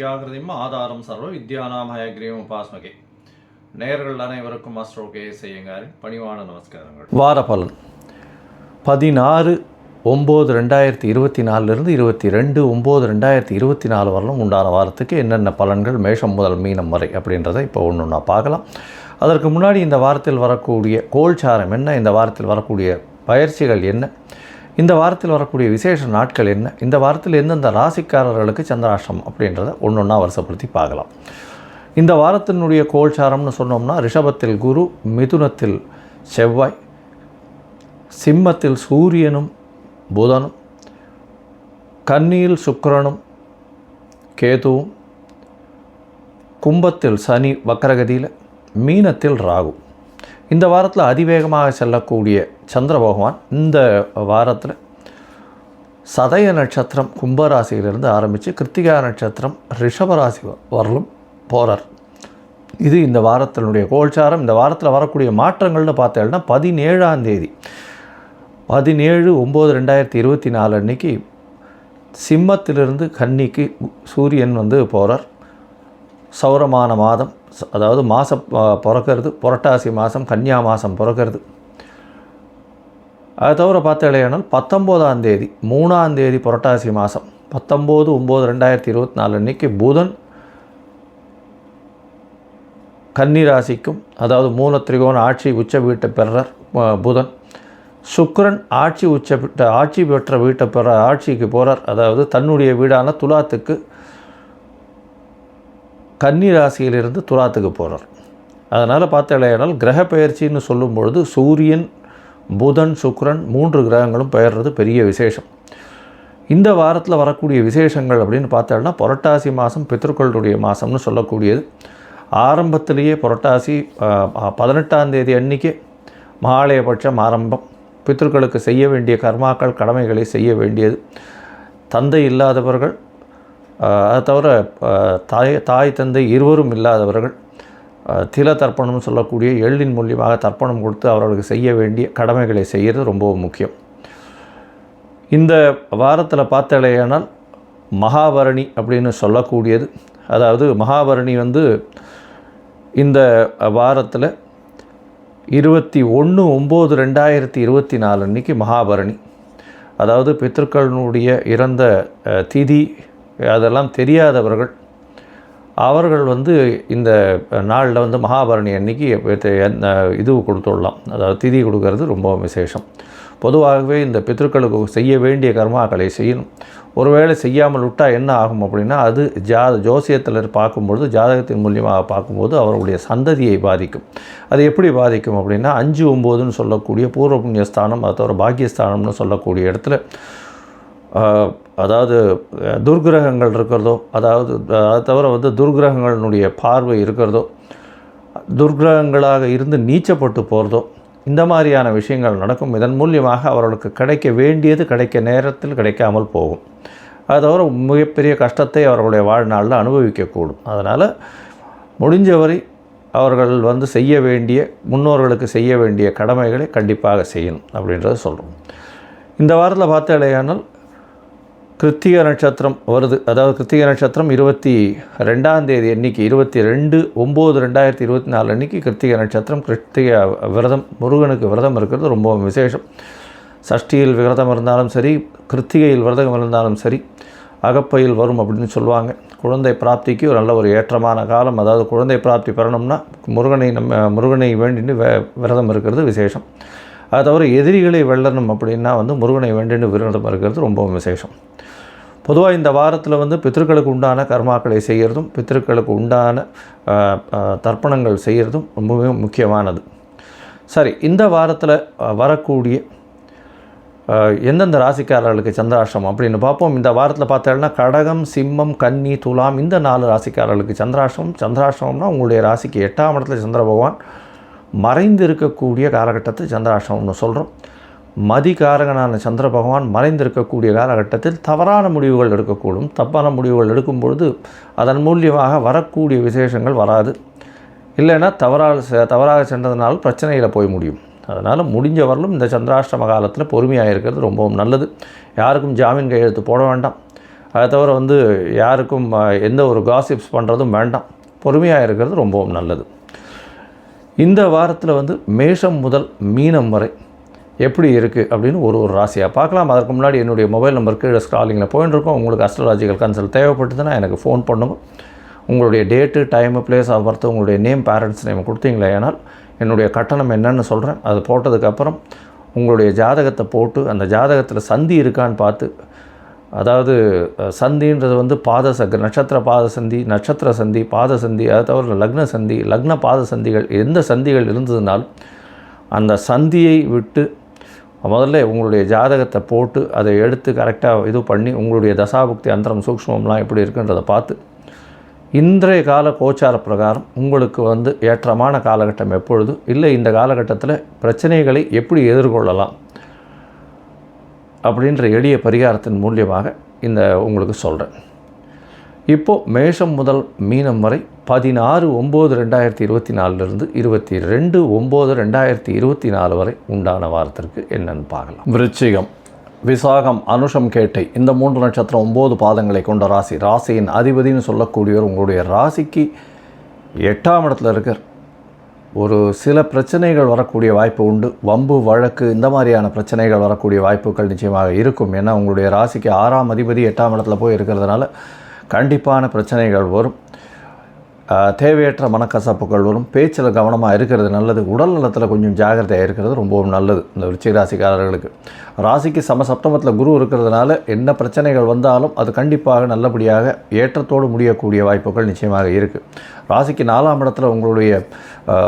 ஞானானந்தமயம் ஆதாரம் சர்வ வித்யானாம் ஹயக்ரீம் உபாஸ்மகே. நேர்கள் அனைவருக்கும் அஸ்ட்ரோ கே செய்யுங்காரின் பணிவான நமஸ்காரங்கள். வார பலன். பதினாறு ஒம்பது ரெண்டாயிரத்தி இருபத்தி நாலுலேருந்து இருபத்தி ரெண்டு ஒம்பது ரெண்டாயிரத்தி இருபத்தி நாலு வரலும் உண்டான வாரத்துக்கு என்னென்ன பலன்கள் மேஷம் முதல் மீனம் வரை அப்படின்றத இப்போ ஒன்று ஒன்றா பார்க்கலாம். அதற்கு முன்னாடி இந்த வாரத்தில் வரக்கூடிய கோல்சாரம் என்ன? இந்த வாரத்தில் வரக்கூடிய பயிற்சிகள் என்ன? இந்த வாரத்தில் வரக்கூடிய விசேஷ நாட்கள் என்ன? இந்த வாரத்தில் எந்தெந்த ராசிக்காரர்களுக்கு சந்திராஷ்டிரம் அப்படின்றத ஒன்று ஒன்றா வருஷப்படுத்தி பார்க்கலாம். இந்த வாரத்தினுடைய கோல்சாரம்னு சொன்னோம்னா ரிஷபத்தில் குரு மிதுனத்தில் செவ்வாய் சிம்மத்தில் சூரியனும் புதனும் கன்னியில் சுக்கரனும் கேதுவும் கும்பத்தில் சனி வக்கரகதியில் மீனத்தில் ராகு. இந்த வாரத்தில் அதிவேகமாக செல்லக்கூடிய சந்திர பகவான் இந்த வாரத்தில் சதய நட்சத்திரம் கும்பராசியிலிருந்து ஆரம்பித்து கிருத்திகா நட்சத்திரம் ரிஷபராசி வரலும் போகிறார் இது இந்த வாரத்தினுடைய கோல்சாரம். இந்த வாரத்தில் வரக்கூடிய மாற்றங்கள்னு பார்த்தேன்னா பதினேழாம் தேதி. பதினேழு ஒம்பது ரெண்டாயிரத்தி இருபத்தி நாலு அன்னைக்கு சிம்மத்திலிருந்து கன்னிக்கு சூரியன் வந்து போகிறார் சௌரமான மாதம் அதாவது மாதம் பிறக்கிறது புரட்டாசி மாதம் கன்னியா மாதம் பிறக்கிறது. அது தவிர பார்த்தாலேயானால் பத்தொம்போதாம் தேதி மூணாம் தேதி புரட்டாசி மாதம் பத்தொம்போது ஒம்பது ரெண்டாயிரத்தி இருபத்தி நாலு அன்னைக்கு புதன் கன்னி ராசிக்கும் அதாவது மூல திரிகோண ஆட்சி உச்ச வீட்டை பெறார் புதன். சுக்கரன் ஆட்சி உச்ச பெற்ற ஆட்சி பெற்ற வீட்டை பெற ஆட்சிக்கு போகிறார் அதாவது தன்னுடைய வீடான துலாத்துக்கு கன்னி ராசியிலிருந்து துலாத்துக்கு போகிறார் அதனால் பார்த்தாலேயானால் கிரக பெயர்ச்சின்னு சொல்லும் பொழுது சூரியன் புதன் சுக்ரன் மூன்று கிரகங்களும் பெயர்றது பெரிய விசேஷம். இந்த வாரத்தில் வரக்கூடிய விசேஷங்கள் அப்படின்னு பார்த்தோம்னா புரட்டாசி மாதம் பித்ருக்களுடைய மாதம்னு சொல்லக்கூடியது. ஆரம்பத்திலேயே புரட்டாசி பதினெட்டாம் தேதி அன்னைக்கு மகாலயபட்சம் ஆரம்பம். பித்ருக்களுக்கு செய்ய வேண்டிய கர்மாக்கள் கடமைகளை செய்ய வேண்டியது. தந்தை இல்லாதவர்கள் அது தவிர தாய் தாய் தந்தை இருவரும் இல்லாதவர்கள் தில தர்ப்பணம் சொல்லக்கூடிய எள்ளின் மூலியமாக தர்ப்பணம் கொடுத்து அவர்களுக்கு செய்ய வேண்டிய கடமைகளை செய்கிறது ரொம்பவும் முக்கியம். இந்த வாரத்தில் பார்த்தாலேயானால் மகாபரணி அப்படின்னு சொல்லக்கூடியது. அதாவது மகாபரணி வந்து இந்த வாரத்தில் இருபத்தி ஒன்று ஒம்பது ரெண்டாயிரத்தி இருபத்தி நாலு அன்னைக்கு மகாபரணி. அதாவது பித்ருக்களினுடைய இறந்த திதி அதெல்லாம் தெரியாதவர்கள். அவர்கள் வந்து இந்த நாளில் வந்து மகாபரணி அன்னைக்கு இது- இது கொடுத்துடலாம். அதாவது திதி கொடுக்கறது ரொம்ப விசேஷம். பொதுவாகவே இந்த பித்ருக்களுக்கு செய்ய வேண்டிய கர்மாக்களை செய்யணும். ஒருவேளை செய்யாமல் விட்டால் என்ன ஆகும் அப்படின்னா அது ஜா ஜோசியத்தில் பார்க்கும்பொழுது ஜாதகத்தின் மூலியமாக பார்க்கும்போது அவர்களுடைய சந்ததியை பாதிக்கும். அது எப்படி பாதிக்கும் அப்படின்னா அஞ்சு ஒம்போதுன்னு சொல்லக்கூடிய பூர்வ புண்ணியஸ்தானம் அதை தவிர பாக்கியஸ்தானம்னு சொல்லக்கூடிய இடத்துல அதாவது துர்கிரகங்கள் இருக்கிறதோ அதாவது அதை தவிர வந்து துர்கிரகங்களினுடைய பார்வை இருக்கிறதோ துர்கிரகங்களாக இருந்து நீச்சப்பட்டு போகிறதோ இந்த மாதிரியான விஷயங்கள் நடக்கும். இதன் மூலியமாக அவர்களுக்கு கிடைக்க வேண்டியது கிடைக்க நேரத்தில் கிடைக்காமல் போகும். அது தவிர மிகப்பெரிய கஷ்டத்தை அவர்களுடைய வாழ்நாளில் அனுபவிக்கக்கூடும். அதனால் முடிஞ்சவரை அவர்கள் வந்து செய்ய வேண்டிய முன்னோர்களுக்கு செய்ய வேண்டிய கடமைகளை கண்டிப்பாக செய்யணும் அப்படின்றத சொல்கிறோம் இந்த வாரத்தில் பார்த்தாலேயானால் கிருத்திக நட்சத்திரம் வருது. அதாவது கிருத்திக நட்சத்திரம் இருபத்தி ரெண்டாம் தேதி அன்னைக்கு இருபத்தி ரெண்டு ஒம்பது ரெண்டாயிரத்தி இருபத்தி நாலு அன்னைக்கு கிருத்திக நட்சத்திரம் கிருத்திக விரதம் முருகனுக்கு விரதம் இருக்கிறது ரொம்ப விசேஷம். சஷ்டியில் விரதம் இருந்தாலும் சரி கிருத்திகையில் விரதம் இருந்தாலும் சரி அகப்பையில் வரும் அப்படின்னு சொல்லுவாங்க. குழந்தை பிராப்திக்கு ஒரு நல்ல ஒரு ஏற்றமான காலம். அதாவது குழந்தை பிராப்தி பெறணும்னா முருகனை நம்ம முருகனை வேண்டின்னு விரதம் இருக்கிறது விசேஷம். அதை தவிர எதிரிகளை வெல்லணும் அப்படின்னா வந்து முருகனை வேண்டின்னு விரதம் இருக்கிறது ரொம்ப விசேஷம். பொதுவாக இந்த வாரத்தில் வந்து பித்திருக்களுக்கு உண்டான கர்மாக்களை செய்கிறதும் பித்திருக்களுக்கு உண்டான தர்ப்பணங்கள் செய்கிறதும் ரொம்பவே முக்கியமானது. சரி இந்த வாரத்தில் வரக்கூடிய எந்தெந்த ராசிக்காரர்களுக்கு சந்திராஷ்டிரம் அப்படின்னு பார்ப்போம். இந்த வாரத்தில் பார்த்தோம்னா கடகம் சிம்மம் கன்னி துலாம் இந்த நாலு ராசிக்காரர்களுக்கு சந்திராஷ்டிரம் சந்திராஷ்டிரம்னா உங்களுடைய ராசிக்கு எட்டாம் இடத்துல சந்திர பகவான் மறைந்து இருக்கக்கூடிய காலகட்டத்தை சந்திராஷ்டமம்னு சொல்கிறோம் மதிகாரகனான சந்திர பகவான் மறைந்திருக்கக்கூடிய காலகட்டத்தில் தவறான முடிவுகள் எடுக்கக்கூடும். தப்பான முடிவுகள் எடுக்கும் பொழுது அதன் மூலியமாக வரக்கூடிய விசேஷங்கள் வராது. இல்லைன்னா தவறாக செ- தவறாக சென்றதுனால பிரச்சனையில் போய் முடியும். அதனால் முடிஞ்ச வரலும் இந்த சந்திராஷ்டம காலத்தில் பொறுமையாக இருக்கிறது ரொம்பவும் நல்லது. யாருக்கும் ஜாமீன் கையெழுத்து போட வேண்டாம். அதை தவிர வந்து யாருக்கும் எந்த ஒரு காசிப்ஸ் பண்ணுறதும் வேண்டாம். பொறுமையாக இருக்கிறது ரொம்பவும் நல்லது. இந்த வாரத்தில் வந்து மேஷம் முதல் மீனம் வரை எப்படி இருக்குது அப்படின்னு ஒரு ஒரு ராசியாக பார்க்கலாம். அதற்கு முன்னாடி என்னுடைய மொபைல் நம்பருக்கு ஸ்க்ராலிங்கில் போயின்னு இருக்கோம் உங்களுக்கு அஸ்ட்ராலாஜிக்கல் கன்சல்ட் தேவைப்பட்டதுன்னா எனக்கு ஃபோன் பண்ணுங்க. உங்களுடைய date time place of birth உங்களுடைய நேம் பேரண்ட்ஸ் நேம் கொடுத்தீங்களே ஏனால் என்னுடைய கட்டணம் என்னன்னு சொல்கிறேன் அது போட்டதுக்கப்புறம் உங்களுடைய ஜாதகத்தை போட்டு அந்த ஜாதகத்தில் சந்தி இருக்கான்னு பார்த்து அதாவது சந்தின்றது வந்து பாத சக நட்சத்திர பாத சந்தி நட்சத்திர சந்தி பாத சந்தி அதை தவிர லக்ன சந்தி லக்ன பாத சந்திகள் எந்த சந்திகள் இருந்ததுனாலும் அந்த சந்தியை விட்டு முதல்ல உங்களுடைய ஜாதகத்தை போட்டு அதை எடுத்து கரெக்டாக இது பண்ணி உங்களுடைய தசாபுக்தி அந்தரம் சூக்ஷ்மம்லாம் எப்படி இருக்குன்றதை பார்த்து இன்றைய கால கோச்சார பிரகாரம் உங்களுக்கு வந்து ஏற்றமான காலகட்டம் எப்பொழுது? இல்லை இந்த காலகட்டத்தில் பிரச்சனைகளை எப்படி எதிர்கொள்ளலாம்? அப்படின்ற எளிய பரிகாரத்தின் மூலியமாக இந்த உங்களுக்கு சொல்கிறேன் இப்போது மேஷம் முதல் மீனம் வரை பதினாறு ஒம்பது ரெண்டாயிரத்தி இருபத்தி நாலுலேருந்து இருபத்தி ரெண்டு ஒம்பது ரெண்டாயிரத்தி இருபத்தி நாலு வரை உண்டான வாரத்திற்கு என்னென்னு பார்க்கலாம். விருச்சிகம் விசாகம் அனுஷம் கேட்டை இந்த மூன்று நட்சத்திரம் ஒம்பது பாதங்களை கொண்ட ராசி. ராசியின் அதிபதின்னு சொல்லக்கூடியவர் உங்களுடைய ராசிக்கு எட்டாம் இடத்துல இருக்கார். ஒரு சில பிரச்சனைகள் வரக்கூடிய வாய்ப்பு உண்டு. வம்பு வழக்கு இந்த மாதிரியான பிரச்சனைகள் வரக்கூடிய வாய்ப்புகள் நிச்சயமாக இருக்கும். ஏன்னா உங்களுடைய ராசிக்கு ஆறாம் அதிபதி எட்டாம் இடத்துல போய் இருக்கிறதுனால கண்டிப்பான பிரச்சனைகள் வரும். தேவையற்ற மனக்கசப்புகள் வரும். பேச்சில் கவனமாக இருக்கிறது நல்லது. உடல் நலத்தில் கொஞ்சம் ஜாகிரதையாக இருக்கிறது ரொம்பவும் நல்லது இந்த விருச்சிக ராசிக்காரர்களுக்கு. ராசிக்கு சமசப்தமத்தில் குரு இருக்கிறதுனால என்ன பிரச்சனைகள் வந்தாலும் அது கண்டிப்பாக நல்லபடியாக ஏற்றத்தோடு முடியக்கூடிய வாய்ப்புகள் நிச்சயமாக இருக்குது ராசிக்கு நாலாம் இடத்துல உங்களுடைய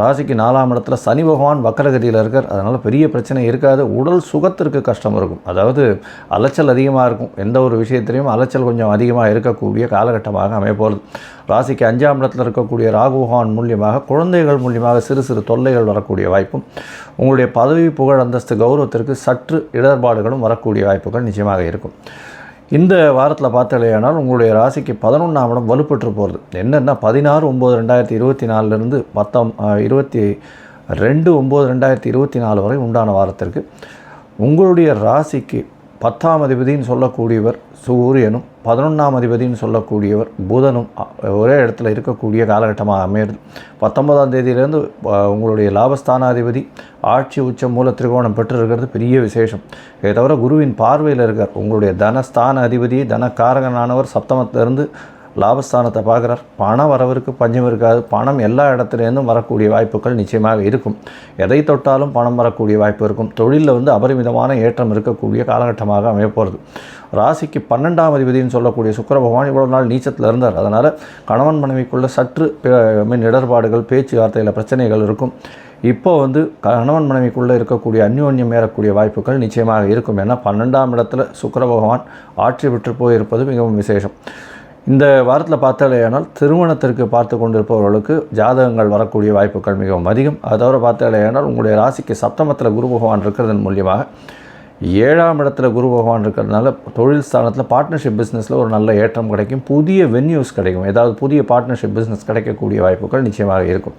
ராசிக்கு நாலாம் இடத்துல சனி பகவான் வக்கரகதியில் இருக்கார். அதனால் பெரிய பிரச்சனை இருக்காது. உடல் சுகத்திற்கு கஷ்டம் இருக்கும். அதாவது அலைச்சல் அதிகமாக இருக்கும். எந்த ஒரு விஷயத்திலையும் அலைச்சல் கொஞ்சம் அதிகமாக இருக்கக்கூடிய காலகட்டமாக அமைப்போகிறது ராசிக்கு அஞ்சாம் இடத்துல இருக்கக்கூடிய ராகுகான் மூலியமாக குழந்தைகள் மூலியமாக சிறு சிறு தொல்லைகள் வரக்கூடிய வாய்ப்பும் உங்களுடைய பதவி புகழ் அந்தஸ்து கௌரவத்திற்கு சற்று இடர்பாடுகளும் வரக்கூடிய வாய்ப்புகள் நிச்சயமாக இருக்கும். இந்த வாரத்தில் பார்த்தாலேயானால் உங்களுடைய ராசிக்கு பதினொன்றாம் இடம் வலுப்பெற்று போகிறது என்னென்னா பதினாறு ஒம்பது ரெண்டாயிரத்தி இருபத்தி நாலுலேருந்து பத்தாம் இருபத்தி ரெண்டு ஒம்பது ரெண்டாயிரத்தி இருபத்தி நாலு வரை உண்டான வாரத்திற்கு உங்களுடைய ராசிக்கு பத்தாம் அதிபதின்னு சொல்லக்கூடியவர் சூரியனும் பதினொன்றாம் அதிபதின்னு சொல்லக்கூடியவர் புதனும் ஒரே இடத்துல இருக்கக்கூடிய காலகட்டமாக அமையிறது. பத்தொன்பதாம் தேதியிலேருந்து உங்களுடைய லாபஸ்தானாதிபதி ஆட்சி உச்சம் மூல திரிகோணம் பெற்று இருக்கிறது பெரிய விசேஷம். இதை தவிர குருவின் பார்வையில் இருக்கார். உங்களுடைய தனஸ்தான அதிபதி தனக்காரகனானவர் சப்தமத்திலிருந்து லாபஸ்தானத்தை பார்க்குறார். பணம் வரவருக்கு பஞ்சம் இருக்காது. பணம் எல்லா இடத்துலேருந்தும் வரக்கூடிய வாய்ப்புகள் நிச்சயமாக இருக்கும். எதை தொட்டாலும் பணம் வரக்கூடிய வாய்ப்பு இருக்கும். தொழிலில் வந்து அபரிமிதமான ஏற்றம் இருக்கக்கூடிய காலகட்டமாக அமையப்போகிறது ராசிக்கு பன்னெண்டாம் அதிபதினு சொல்லக்கூடிய சுக்கர பகவான் இவ்வளோ நாள் நீச்சத்தில் இருந்தார். அதனால் கணவன் மனைவிக்குள்ள சற்று மின் மீன் இடர்பாடுகள் பேச்சுவார்த்தையில் பிரச்சனைகள் இருக்கும். இப்போ வந்து கணவன் மனைவிக்குள்ளே இருக்கக்கூடிய அந்யோன்யம் ஏறக்கூடிய வாய்ப்புகள் நிச்சயமாக இருக்கும். ஏன்னா பன்னெண்டாம் இடத்துல சுக்கர பகவான் ஆட்சி விட்டு போயிருப்பது மிகவும் விசேஷம். இந்த வாரத்தில் பார்த்தாலேயானால் திருமணத்திற்கு பார்த்து கொண்டிருப்பவர்களுக்கு ஜாதகங்கள் வரக்கூடிய வாய்ப்புகள் மிகவும் அதிகம். அதை தவிர பார்த்தாலேயானால் உங்களுடைய ராசிக்கு சப்தமத்தில் குரு பகவான் இருக்கிறதன் மூலியமாக ஏழாம் இடத்துல குரு பகவான் இருக்கிறதுனால தொழில் ஸ்தானத்தில் பார்ட்னர்ஷிப் பிஸ்னஸில் ஒரு நல்ல ஏற்றம் கிடைக்கும். புதிய வென்யூஸ் கிடைக்கும். ஏதாவது புதிய பார்ட்னர்ஷிப் பிஸ்னஸ் கிடைக்கக்கூடிய வாய்ப்புகள் நிச்சயமாக இருக்கும்.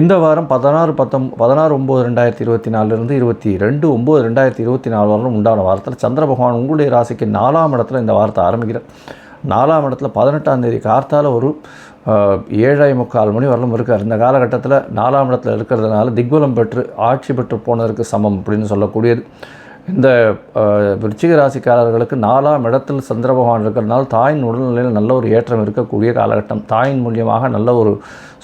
இந்த வாரம் பதினாறு பத்தொம் பதினாறு ஒம்பது ரெண்டாயிரத்தி இருபத்தி நாலுலேருந்து இருபத்தி ரெண்டு ஒம்பது ரெண்டாயிரத்தி இருபத்தி நாலு வரலும் உண்டான வாரத்தில் சந்திர பகவான் உங்களுடைய ராசிக்கு நாலாம் இடத்துல இந்த வாரத்தை ஆரம்பிக்கிறார். நாலாம் இடத்துல பதினெட்டாம் தேதி கார்த்தால் ஒரு ஏழை முக்கால் மணி வரலும் இருக்கார். இந்த காலகட்டத்தில் நாலாம் இடத்துல இருக்கிறதுனால திக்வலம் பெற்று ஆட்சி பெற்று போனதற்கு சமம் அப்படின்னு சொல்லக்கூடியது. இந்த விருச்சிக ராசிக்காரர்களுக்கு நாலாம் இடத்தில் சந்திர பகவான் இருக்கிறதுனால தாயின் உடல்நிலையில் நல்ல ஒரு ஏற்றம் இருக்கக்கூடிய காலகட்டம். தாயின் மூலியமாக நல்ல ஒரு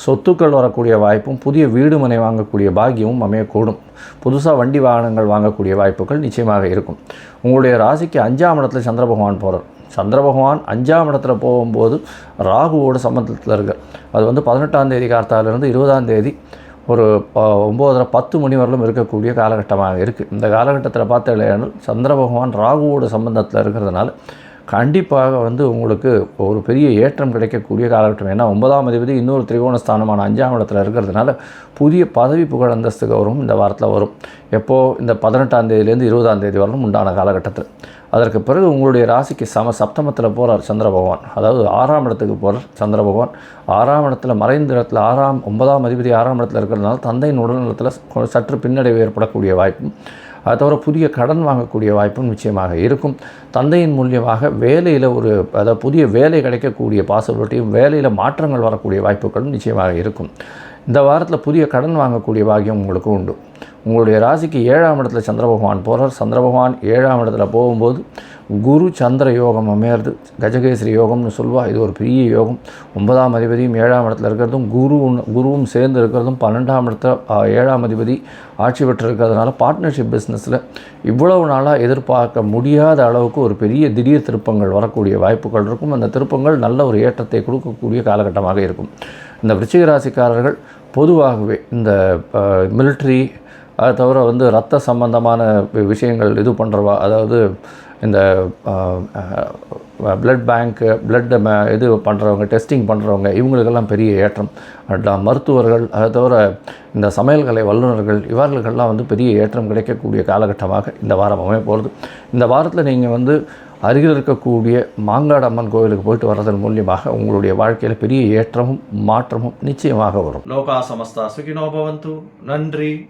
சொத்துக்கள் வரக்கூடிய வாய்ப்பும் புதிய வீடு மனை வாங்கக்கூடிய பாக்கியமும் அமையக்கூடும். புதுசாக வண்டி வாகனங்கள் வாங்கக்கூடிய வாய்ப்புகள் நிச்சயமாக இருக்கும். உங்களுடைய ராசிக்கு அஞ்சாம் இடத்துல சந்திர பகவான் போகிறார் சந்திர பகவான் அஞ்சாம் இடத்துல போகும்போது ராகுவோட சம்பந்தத்தில் இருக்கார். அது வந்து பதினெட்டாம் தேதி கார்த்தாலேருந்து இருபதாம் தேதி ஒரு ப- ஒம்போதரை பத்து மணி வரலும் இருக்கக்கூடிய காலகட்டமாக இருக்குது இந்த காலகட்டத்தில் பார்த்தாலேயானால் சந்திர பகவான் ராகுவோட சம்பந்தத்தில் இருக்கிறதுனால கண்டிப்பாக வந்து உங்களுக்கு ஒரு பெரிய ஏற்றம் கிடைக்கக்கூடிய காலகட்டம். ஏன்னா ஒன்பதாம் அதிபதி இன்னொரு திரிகோண ஸ்தானமான அஞ்சாம் இடத்துல இருக்கிறதுனால புதிய பதவி புகழ் அந்தஸ்து கௌரவம் இந்த வாரத்தில் வரும். எப்போது இந்த பதினெட்டாம் தேதியிலேருந்து இருபதாம் தேதி வரலும் உண்டான காலகட்டத்தில். அதற்கு பிறகு உங்களுடைய ராசிக்கு சம சப்தமத்தில் போகிறார் சந்திர பகவான். அதாவது ஆறாம் இடத்துக்கு போகிறார் சந்திர பகவான். ஆறாம் இடத்துல மறைந்த இடத்துல ஆறாம் ஒன்பதாம் அதிபதி ஆறாம் இடத்துல இருக்கிறதுனால தந்தையின் உடல்நலத்தில் சற்று பின்னடைவு ஏற்படக்கூடிய வாய்ப்பும் அது தவிர புதிய கடன் வாங்கக்கூடிய வாய்ப்பும் நிச்சயமாக இருக்கும். தந்தையின் மூலியமாக வேலையில் ஒரு அதாவது புதிய வேலை கிடைக்கக்கூடிய பாசிபிலிட்டியும் வேலையில் மாற்றங்கள் வரக்கூடிய வாய்ப்புகளும் நிச்சயமாக இருக்கும். இந்த வாரத்தில் புதிய கடன் வாங்கக்கூடிய பாகியம் உங்களுக்கு உண்டு. உங்களுடைய ராசிக்கு ஏழாம் இடத்துல சந்திர பகவான் போகிறார் சந்திர பகவான் ஏழாம் இடத்துல போகும்போது குரு சந்திர யோகம் அமையிறது. கஜகேசரி யோகம்னு சொல்லுவா இது ஒரு பெரிய யோகம். ஒன்பதாம் அதிபதியும் ஏழாம் இடத்துல இருக்கிறதும் குரு குருவும் சேர்ந்து இருக்கிறதும் பன்னெண்டாம் இடத்துல ஏழாம் அதிபதி ஆட்சி பெற்று இருக்கிறதுனால பார்ட்னர்ஷிப் பிஸ்னஸில் இவ்வளவு நாளாக எதிர்பார்க்க முடியாத அளவுக்கு ஒரு பெரிய திடீர் திருப்பங்கள் வரக்கூடிய வாய்ப்புகள் இருக்கும். அந்த திருப்பங்கள் நல்ல ஒரு ஏற்றத்தை கொடுக்கக்கூடிய காலகட்டமாக இருக்கும். இந்த விருச்சிக ராசிக்காரர்கள் பொதுவாகவே இந்த மிலிட்ரி அது தவிர வந்து ரத்த சம்பந்தமான விஷயங்கள் இது பண்ணுறவா அதாவது இந்த பிளட் பேங்க்கு பிளட் இது பண்ணுறவங்க டெஸ்டிங் பண்ணுறவங்க இவங்களுக்கெல்லாம் பெரிய ஏற்றம். அட- மருத்துவர்கள் அது தவிர இந்த சமையல்கலை வல்லுநர்கள் இவர்களுக்கெல்லாம் வந்து பெரிய ஏற்றம் கிடைக்கக்கூடிய காலகட்டமாக இந்த வாரம் அமைய போகிறது இந்த வாரத்தில் நீங்கள் வந்து அருகில் இருக்கக்கூடிய மாங்காடு அம்மன் கோவிலுக்கு போயிட்டு வர்றதன் மூலியமாக உங்களுடைய வாழ்க்கையில் பெரிய ஏற்றமும் மாற்றமும் நிச்சயமாக வரும். லோகா சமஸ்தா சுகினோ பவந்து. நன்றி.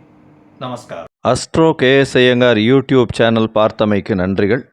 நமஸ்காரம். Astro KS Iyengar YouTube channel பார்த்தமைக்கு நன்றிகள்.